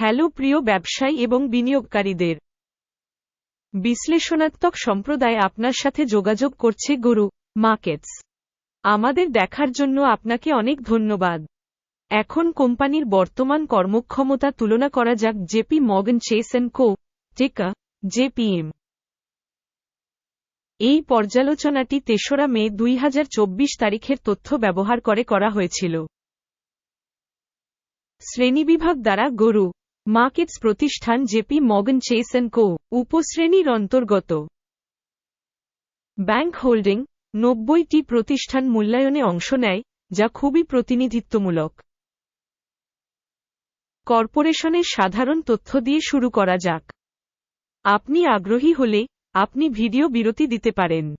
Hello প্রিয় ব্যবসায়ী এবং বিনিয়োগকারীদের। বিশ্লেষণাত্মক সম্প্রদায় আপনার সাথে যোগাযোগ করছে গুরু, মার্কেটস। আমাদের দেখার জন্য আপনাকে অনেক ধন্যবাদ। এখন কোম্পানির বর্তমান কর্মক্ষমতা তুলনা করা যাক জেপি মগন চেসেন কো, টেকা, জেপিএম। এই পর্যালোচনাটি তেসরা মে দুই হাজার চব্বিশ তারিখের তথ্য ব্যবহার করে করা হয়েছিল। শ্রেণীবিভাগ দ্বারা গরু মার্কেটস প্রতিষ্ঠান জেপি মগন চেসেন কো, উপশ্রেণীর অন্তর্গত। ব্যাংক হোল্ডিং, নব্বইটি প্রতিষ্ঠান মূল্যায়নে অংশ নেয়, যা খুবই প্রতিনিধিত্বমূলক। কর্পোরেশনের সাধারণ তথ্য দিয়ে শুরু করা যাক। আপনি আগ্রহী হলে, আপনি ভিডিও বিরতি দিতে পারেন।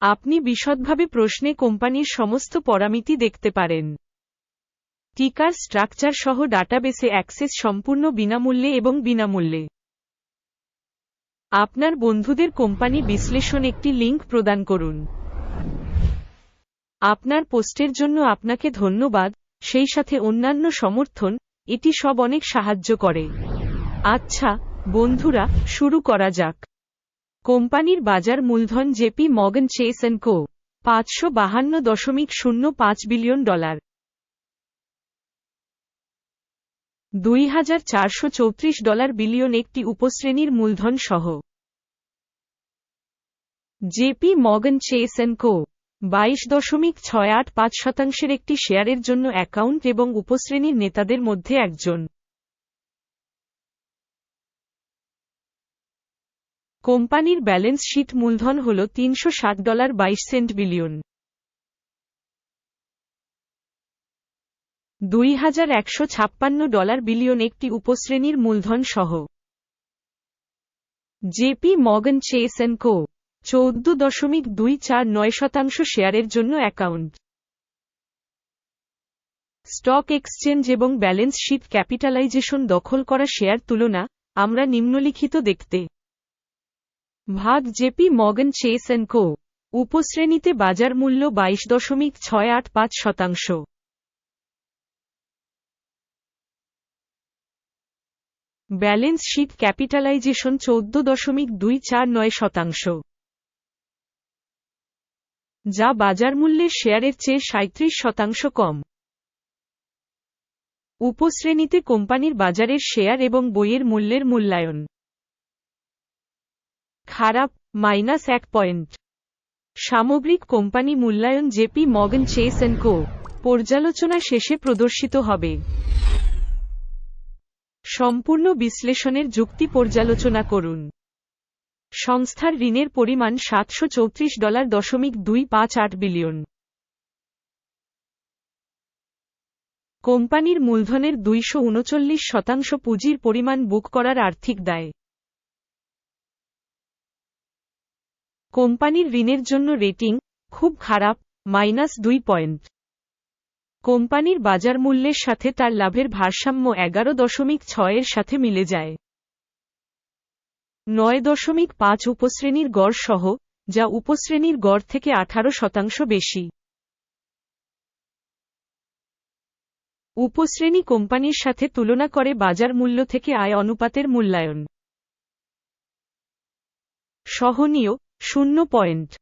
আপনি বিশদভাবে প্রশ্নে কোম্পানির সমস্ত পরামিতি দেখতে পারেন। টিকার স্ট্রাকচার সহ ডাটাবেসে অ্যাক্সেস সম্পূর্ণ বিনামূল্যে এবং বিনামূল্যে। আপনার বন্ধুদের কোম্পানি বিশ্লেষণ একটি লিঙ্ক প্রদান করুন। আপনার পোস্টের জন্য আপনাকে ধন্যবাদ, সেই সাথে অন্যান্য সমর্থন, এটি সব অনেক সাহায্য করে। আচ্ছা বন্ধুরা, শুরু করা যাক। কোম্পানির বাজার মূলধন জেপি মগন চেস অ্যান্ড কো, পাঁচশো বাহান্ন দশমিক শূন্য পাঁচ বিলিয়ন ডলার। দুই হাজার চারশো চৌত্রিশ ডলার বিলিয়ন একটি উপশ্রেণীর মূলধন সহ জেপি মগন চেস অ্যান্ড কো, বাইশ দশমিক ছয় আট পাঁচ শতাংশের একটি শেয়ারের জন্য অ্যাকাউন্ট এবং উপশ্রেণীর নেতাদের মধ্যে একজন। কোম্পানির ব্যালেন্স শীট মূলধন হল তিনশো ষাট ডলার বাইশ সেন্ট বিলিয়ন। দুই হাজার একশো ছাপ্পান্ন ডলার বিলিয়ন একটি উপশ্রেণীর মূলধন সহ। জেপি মগন চেস অ্যান্ড কো, চৌদ্দ দশমিক দুই চার নয় শতাংশ শেয়ারের জন্য অ্যাকাউন্ট। স্টক এক্সচেঞ্জ এবং ব্যালেন্স শিট ক্যাপিটালাইজেশন দখল করা শেয়ার তুলনা, আমরা নিম্নলিখিত দেখতে। ভাগ জেপি মগন চেস অ্যান্ড কো, উপশ্রেণীতে বাজার মূল্য বাইশ দশমিক ছয় আট পাঁচ শতাংশ। ব্যালেন্স শীট ক্যাপিটালাইজেশন চৌদ্দ দশমিক দুই চার নয় শতাংশ। যা বাজার মূল্যের শেয়ারের চেয়ে সাঁত্রিশ শতাংশ কম। উপশ্রেণীতে কোম্পানির বাজারের শেয়ার এবং বইয়ের মূল্যের মূল্যায়ন। খারাপ, মাইনাস এক পয়েন্ট। সামগ্রিক কোম্পানি মূল্যায়ন জেপি মগন চেস অ্যান্ড কো। পর্যালোচনা শেষে প্রদর্শিত হবে। সম্পূর্ণ বিশ্লেষণের যুক্তি পর্যালোচনা করুন। সংস্থার ঋণের পরিমাণ সাতশো চৌত্রিশ ডলার দশমিক দুই পাঁচ আট বিলিয়ন। কোম্পানির মূলধনের দুইশো উনচল্লিশ শতাংশ পুঁজির পরিমাণ বুক করার আর্থিক দায়। কোম্পানির ঋণের জন্য রেটিং খুব খারাপ, মাইনাস দুই পয়েন্ট। কোম্পানির বাজার মূল্যের সাথে তার লাভের ভারসাম্য এগারো দশমিক ছয়ের সাথে মিলে যায়। নয় দশমিক পাঁচ উপশ্রেণীর গড় সহ, যা উপশ্রেণীর গড় থেকে আঠারো শতাংশ বেশি। উপশ্রেণী কোম্পানির সাথে তুলনা করে বাজার মূল্য থেকে আয় অনুপাতের মূল্যায়ন। সহনীয়, শূন্য পয়েন্ট।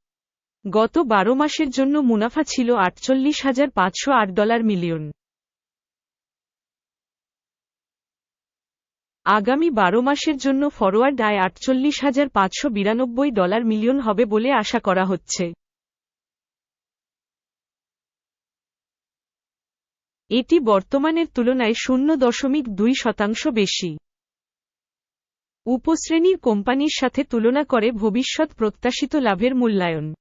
গত বারো মাসের জন্য মুনাফা ছিল আটচল্লিশ হাজার পাঁচশো আট ডলার মিলিয়ন। আগামী বারো মাসের জন্য ফরওয়ার্ড আয় আটচল্লিশ হাজার পাঁচশো বিরানব্বই ডলার মিলিয়ন হবে বলে আশা করা হচ্ছে। এটি বর্তমানের তুলনায় শূন্য দশমিক দুই শতাংশ বেশি। উপশ্রেণীর কোম্পানির সাথে তুলনা করে ভবিষ্যৎ প্রত্যাশিত লাভের মূল্যায়ন।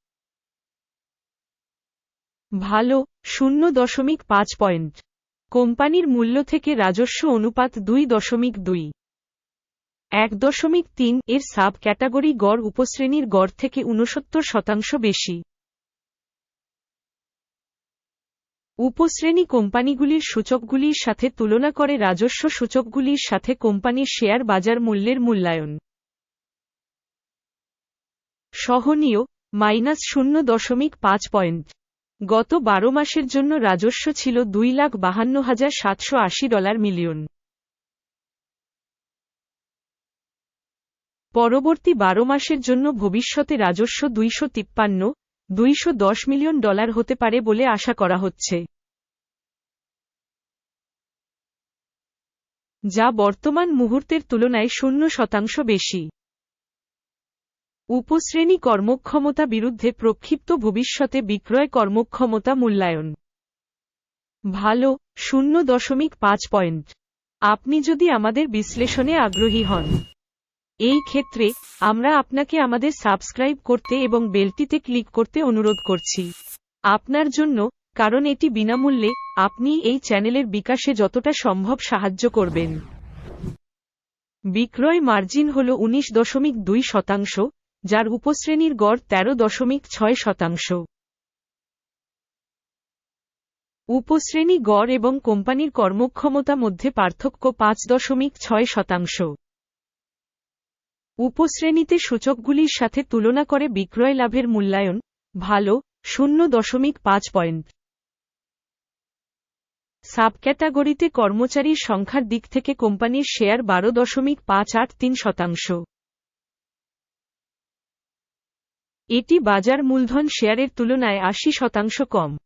ভালো, শূন্য দশমিক পাঁচ পয়েন্ট। কোম্পানির মূল্য থেকে রাজস্ব অনুপাত দুই দশমিক দুই। এক দশমিক তিন এর সাব ক্যাটাগরি গড় উপশ্রেণীর গড় থেকে ঊনসত্তর শতাংশ বেশি। উপশ্রেণী কোম্পানিগুলির সূচকগুলির সাথে তুলনা করে রাজস্ব সূচকগুলির সাথে কোম্পানির শেয়ার বাজার মূল্যের মূল্যায়ন। সহনীয়, মাইনাস শূন্য দশমিক পাঁচ পয়েন্ট। গত বারো মাসের জন্য রাজস্ব ছিল দুই লাখ বাহান্ন হাজার সাতশো আশি ডলার মিলিয়ন। পরবর্তী বারো মাসের জন্য ভবিষ্যতে রাজস্ব দুইশো তিপ্পান্ন, দুইশো দশ মিলিয়ন ডলার হতে পারে বলে আশা করা হচ্ছে। যা বর্তমান মুহূর্তের তুলনায় শূন্য শতাংশ বেশি। উপশ্রেণী কর্মক্ষমতা বিরুদ্ধে প্রক্ষিপ্ত ভবিষ্যতে বিক্রয় কর্মক্ষমতা মূল্যায়ন। ভালো, শূন্য দশমিক পাঁচ পয়েন্ট। আপনি যদি আমাদের বিশ্লেষণে আগ্রহী হন। এই ক্ষেত্রে, আমরা আপনাকে আমাদের সাবস্ক্রাইব করতে এবং বেলটিতে ক্লিক করতে অনুরোধ করছি। আপনার জন্য, কারণ এটি বিনামূল্যে, আপনি এই চ্যানেলের বিকাশে যতটা সম্ভব সাহায্য করবেন। বিক্রয় মার্জিন হল উনিশ দশমিক দুই শতাংশ যার উপশ্রেণীর গড় তেরো দশমিক ছয় শতাংশ। উপশ্রেণী গড় এবং কোম্পানির কর্মক্ষমতা মধ্যে পার্থক্য পাঁচ দশমিক ছয় শতাংশ। উপশ্রেণীতে সূচকগুলির সাথে তুলনা করে বিক্রয় লাভের মূল্যায়ন ভালো, শূন্য দশমিক পাঁচ পয়েন্ট। সাবক্যাটাগরিতে কর্মচারীর সংখ্যার দিক থেকে কোম্পানির শেয়ার বারো দশমিক পাঁচ আট তিন শতাংশ। এটি বাজার মূলধন শেয়ারের তুলনায় আশি শতাংশ কম।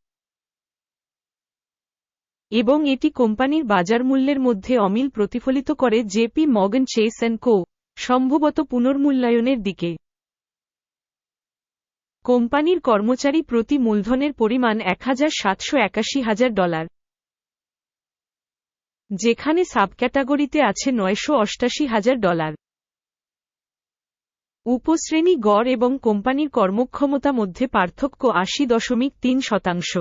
এবং এটি কোম্পানির বাজার মূল্যের মধ্যে অমিল প্রতিফলিত করে জেপি মগন চেস অ্যান্ড কো, সম্ভবত পুনর্মূল্যায়নের দিকে। কোম্পানির কর্মচারী প্রতি মূলধনের পরিমাণ এক হাজার সাতশো একাশি হাজার ডলার। যেখানে সাবক্যাটাগরিতে আছে নয়শো অষ্টাশি হাজার ডলার। উপশ্রেণী গড় এবং কোম্পানির কর্মক্ষমতা মধ্যে পার্থক্য আশি দশমিক তিন শতাংশ।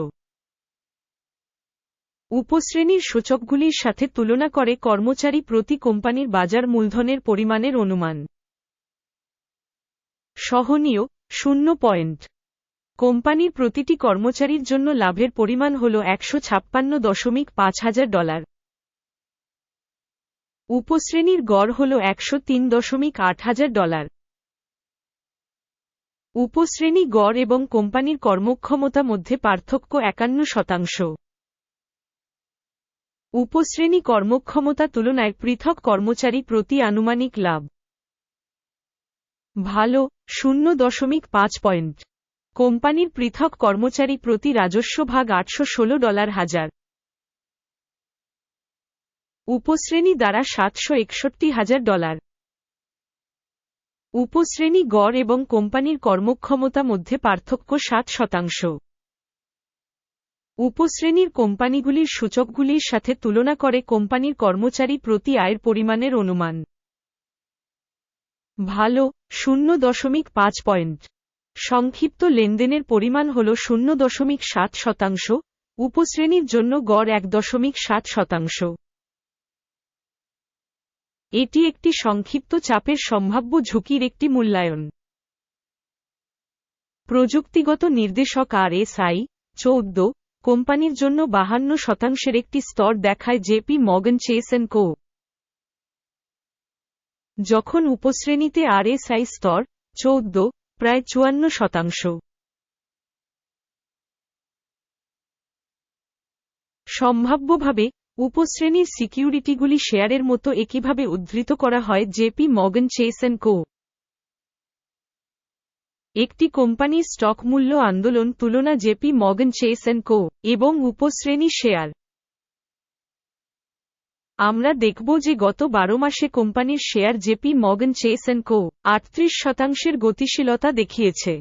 উপশ্রেণীর সূচকগুলির সাথে তুলনা করে কর্মচারী প্রতি কোম্পানির বাজার মূলধনের পরিমাণের অনুমান। সহনীয়, শূন্য পয়েন্ট। কোম্পানির প্রতিটি কর্মচারীর জন্য লাভের পরিমাণ হল একশো ছাপ্পান্ন দশমিক পাঁচ হাজার ডলার। উপশ্রেণীর গড় হল একশো তিন দশমিক আট হাজার ডলার। উপশ্রেণী গড় এবং কোম্পানির কর্মক্ষমতা মধ্যে পার্থক্য একান্ন শতাংশ। উপশ্রেণী কর্মক্ষমতা তুলনায় পৃথক কর্মচারী প্রতি আনুমানিক লাভ। ভালো, শূন্য দশমিক পাঁচ পয়েন্ট। কোম্পানির পৃথক কর্মচারী প্রতি রাজস্ব ভাগ আটশো ষোলো ডলার হাজার। উপশ্রেণী দ্বারা সাতশো একষট্টি হাজার ডলার। উপশ্রেণী গড় এবং কোম্পানির কর্মক্ষমতা মধ্যে পার্থক্য সাত শতাংশ। উপশ্রেণীর কোম্পানিগুলির সূচকগুলির সাথে তুলনা করে কোম্পানির কর্মচারী প্রতি আয়ের পরিমাণের অনুমান। ভালো, শূন্য দশমিক পাঁচ পয়েন্ট। সংক্ষিপ্ত লেনদেনের পরিমাণ হল শূন্য দশমিক সাত শতাংশ, উপশ্রেণীর জন্য গড় এক দশমিক সাত শতাংশ। এটি একটি সংক্ষিপ্ত চাপের সম্ভাব্য ঝুঁকির একটি মূল্যায়ন। প্রযুক্তিগত নির্দেশক আর এস আই চৌদ্দ, কোম্পানির জন্য বাহান্ন শতাংশের একটি স্তর দেখায় জেপি মগন চেসেন কো। যখন উপশ্রেণীতে আরএসআই স্তর, চৌদ্দ, প্রায় চুয়ান্ন শতাংশ। সম্ভাব্যভাবে উপশ্রেণীর সিকিউরিটিগুলি শেয়ারের মতো একইভাবে উদ্ধৃত করা হয় জেপি মগন চেসেন কো। একটি কোম্পানির স্টক মূল্য আন্দোলন তুলনা জেপি মগন চেস কো এবং উপশ্রেণী শেয়ার। আমরা দেখব যে গত বারো মাসে কোম্পানির share JP Morgan Chase co আটত্রিশ শতাংশের গতিশীলতা দেখিয়েছে।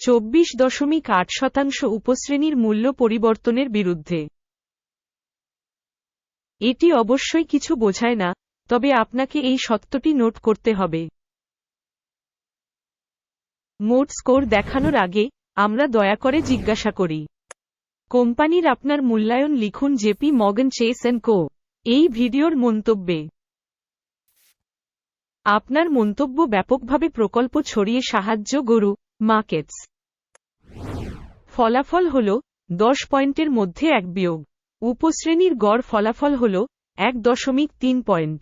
চব্বিশ দশমিক আট শতাংশ উপশ্রেণীর মূল্য পরিবর্তনের বিরুদ্ধে। এটি অবশ্যই কিছু বোঝায় না, তবে আপনাকে এই সত্যটি নোট করতে হবে। মোট স্কোর দেখানোর আগে, আমরা দয়া করে জিজ্ঞাসা করি। কোম্পানির আপনার মূল্যায়ন লিখুন জেপি মগন চেস এন্ড কো। এই ভিডিওর মন্তব্যে। আপনার মন্তব্য ব্যাপকভাবে প্রকল্প ছড়িয়ে সাহায্য গরু মার্কেটস ফলাফল হল দশ পয়েন্টের মধ্যে এক বিয়োগ। উপশ্রেণীর গড় ফলাফল হল এক দশমিক তিন পয়েন্ট।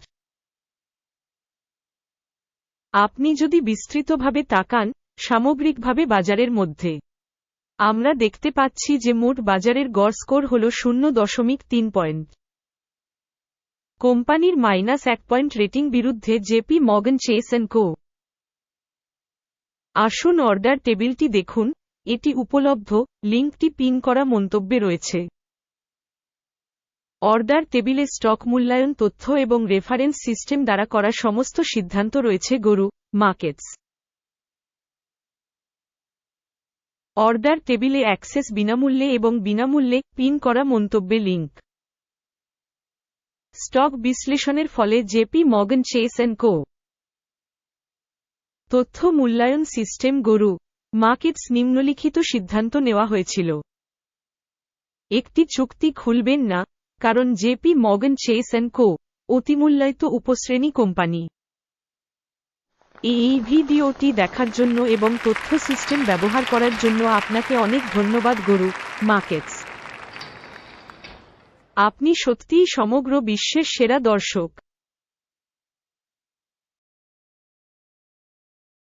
আপনি যদি বিস্তৃতভাবে তাকান সামগ্রিকভাবে বাজারের মধ্যে, আমরা দেখতে পাচ্ছি যে মোট বাজারের গড় স্কোর হল শূন্য দশমিক তিন পয়েন্ট। কোম্পানির মাইনাস এক পয়েন্ট রেটিং বিরুদ্ধে JP Morgan Chase and co আসুন অর্ডার টেবিলটি দেখুন। এটি উপলব্ধ। লিঙ্কটি পিন করা মন্তব্যে রয়েছে। অর্ডার টেবিলে স্টক মূল্যায়ন তথ্য এবং রেফারেন্স সিস্টেম দ্বারা করা সমস্ত সিদ্ধান্ত রয়েছে গরু মার্কেটস অর্ডার টেবিলে অ্যাক্সেস বিনামূল্যে এবং বিনামূল্যে পিন করা মন্তব্যে লিঙ্ক স্টক বিশ্লেষণের ফলে জেপি মগন চেস অ্যান্ড কো তথ্য মূল্যায়ন সিস্টেম গরু মার্কেটস নিম্নলিখিত সিদ্ধান্ত নেওয়া হয়েছিল। একটি চুক্তি খুলবেন না, কারণ JP Morgan Chase and co, অতিমূল্যায়িত উপশ্রেণী কোম্পানি। এই ভিডিওটি দেখার জন্য এবং তথ্য সিস্টেম ব্যবহার করার জন্য আপনাকে অনেক ধন্যবাদ গরু মার্কেটস আপনি সত্যিই সমগ্র বিশ্বের সেরা দর্শক।